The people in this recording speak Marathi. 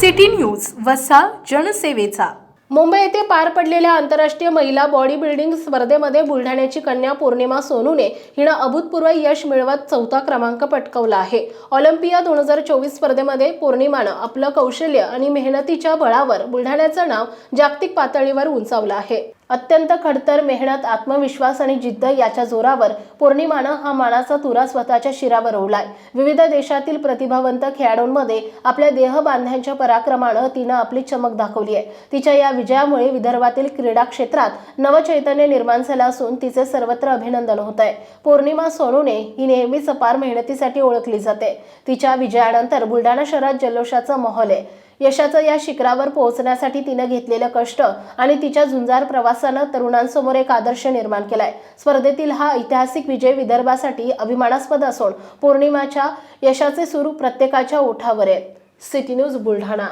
सिटी न्यूज वसा जनसेवेचा. मुंबई येथे पार पडलेल्या आंतरराष्ट्रीय महिला बॉडी बिल्डिंग स्पर्धेमध्ये बुलढाण्याची कन्या पौर्णिमा सोनूने हिनं अभूतपूर्व यश मिळवत चौथा क्रमांक पटकवला आहे. ऑलिम्पिया दोन हजार चोवीस स्पर्धेमध्ये पौर्णिमानं आपलं कौशल्य आणि मेहनतीच्या बळावर बुलढाण्याचं नाव जागतिक पातळीवर उंचावलं आहे. अत्यंत खडतर मेहनत आत्मविश्वास आणि जिद्द याच्या जोरावर पौर्णिमानं हा मानाचा तुरा स्वतःच्या शिरावर ओवलाय विविध देशातील प्रतिभावंत खेळाडूंमध्ये आपल्या देहबांध्यांच्या पराक्रमानं तिनं आपली चमक दाखवली आहे. तिच्या या विजयामुळे विदर्भातील क्रीडा क्षेत्रात नवचैतन्य निर्माण झालं असून तिचे सर्वत्र अभिनंदन होत आहे. पौर्णिमा सोनूने ही नेहमीच अपार मेहनतीसाठी ओळखली जाते. तिच्या विजयानंतर बुलढाणा शहरात जल्लोषाचा माहोल आहे. यशाचं या शिखरावर पोहोचण्यासाठी तिनं घेतलेलं कष्ट आणि तिच्या झुंजार प्रवासानं तरुणांसमोर एक आदर्श निर्माण केलाय. स्पर्धेतील हा ऐतिहासिक विजय विदर्भासाठी अभिमानास्पद असून पौर्णिमाच्या यशाचे स्वरूप प्रत्येकाच्या ओठावर आहे. City news Buldhana.